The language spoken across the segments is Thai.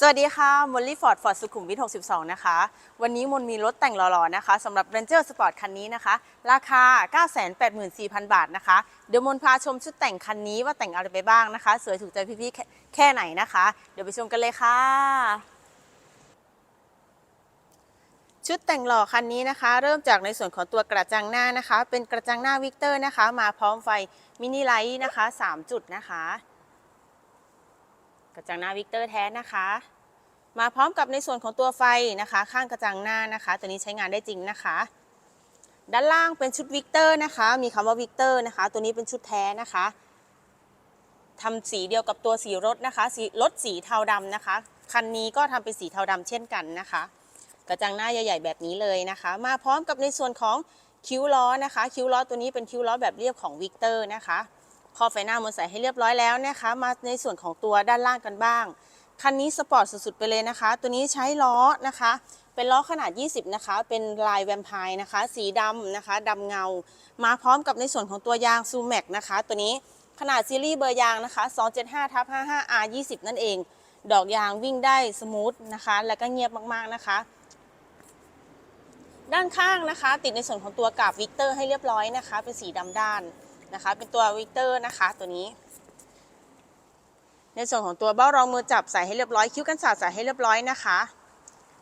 สวัสดีค่ะมอลลี่ฟอร์ดฟอร์ดสุขุมวิท 62 นะคะ วันนี้มนมีรถแต่งหล่อๆ นะคะสำหรับ Ranger Sport คันนี้นะคะ ราคา 984,000 บาทนะคะ เดี๋ยวมนพาชมชุดแต่งคันนี้ว่าแต่งอะไรไปบ้างนะคะ สวยถูกใจพี่ๆ แค่แค่ไหนนะคะ เดี๋ยวไปชมกันเลยค่ะ ชุดแต่งหล่อคันนี้นะคะ เริ่มจากในส่วนของตัวกระจังหน้านะคะ เป็นกระจังหน้าวิกเตอร์นะคะ มาพร้อมไฟมินิไลท์นะคะ 3 จุดนะคะ กระจังหน้าวิกเตอร์แท้นะคะ มาพร้อมกับในส่วนของตัวไฟนะคะ ข้างกระจังหน้านะคะ ตัวนี้ใช้งานได้จริงนะคะ ด้านล่างเป็นชุดวิกเตอร์นะคะ มีคำว่าวิกเตอร์นะคะ ตัวนี้เป็นชุดแท้นะคะทำสีเดียวกับตัวสีรถนะคะ สีรถสีเทาดำนะคะ คันนี้ก็ทำเป็นสีเทาดำเช่นกันนะคะ กระจังหน้าใหญ่ๆแบบนี้เลยนะคะ มาพร้อมกับในส่วนของคิ้วล้อนะคะ คิ้วล้อตัวนี้เป็นคิ้วล้อแบบเรียบของวิกเตอร์นะคะ คอไฟหน้ามนใส่ให้เรียบร้อยแล้วนะคะ มาในส่วนของตัวด้านล่างกันบ้าง คันนี้สปอร์ตสุดๆไปเลยนะคะ ตัวนี้ใช้ล้อนะคะ เป็นล้อขนาด 20 นะคะ เป็นลายแวมไพร์นะคะ สีดำนะคะดำเงา มาพร้อมกับในส่วนของตัวยางซูแม็กนะคะ ตัวนี้ขนาดซีรีส์เบอร์ยางนะคะ 275ทับ 55 R 20 นั่นเอง ดอกยางวิ่งได้สมูทนะคะ แล้วก็เงียบมากๆนะคะ ด้านข้างนะคะ ติดในส่วนของตัวกาบวิกเตอร์ให้เรียบร้อยนะคะ เป็นสีดำด้าน นะคะ เป็นตัววิกเตอร์นะคะตัวนี้ ในส่วนของตัวเบ้ารองมือจับใส่ให้เรียบร้อยคิ้วกันศาสตร์ใส่ให้เรียบร้อยนะคะ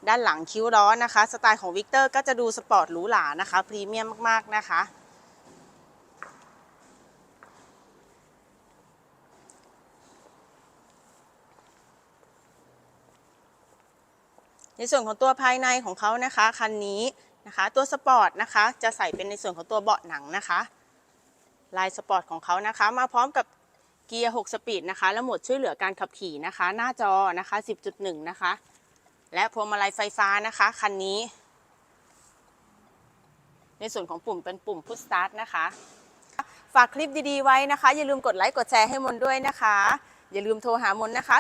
ด้านหลังคิ้วล้อนะคะ สไตล์ของวิกเตอร์ก็จะดูสปอร์ตหรูหรานะคะพรีเมียมมากๆนะคะในส่วนของตัวภายในของเขานะคะ คันนี้นะคะ ตัวสปอร์ตนะคะ จะใส่เป็นในส่วนของตัวเบาะหนังนะคะ ลายสปอร์ตของเขานะคะ มาพร้อมกับเกียร์ 6 สปีดนะคะ และโหมดช่วยเหลือการขับขี่นะคะ หน้าจอนะคะ 10.1 นะคะ และพวงมาลัยไฟฟ้านะคะ คันนี้ ในส่วนของปุ่มเป็นปุ่มพุชสตาร์ทนะคะ ฝากคลิปดีๆไว้นะคะ อย่าลืมกดไลค์กดแชร์ให้มนด้วยนะคะ อย่าลืมโทรหามนนะคะ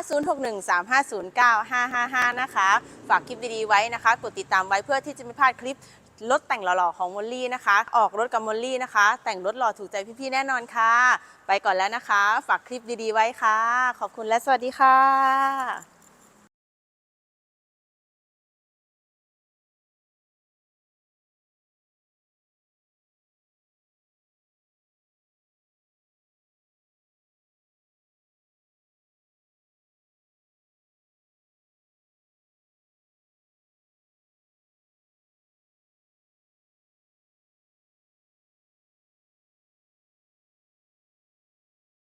0613509555 นะคะ ฝากคลิปดีๆไว้นะคะ กดติดตามไว้เพื่อที่จะไม่พลาดคลิป รถแต่งหล่อๆของมอลลี่นะคะ ออกรถกับมอลลี่นะคะ แต่งรถหล่อถูกใจพี่ๆแน่นอนค่ะ ไปก่อนแล้วนะคะ ฝากคลิปดีๆไว้ค่ะ ขอบคุณและสวัสดีค่ะ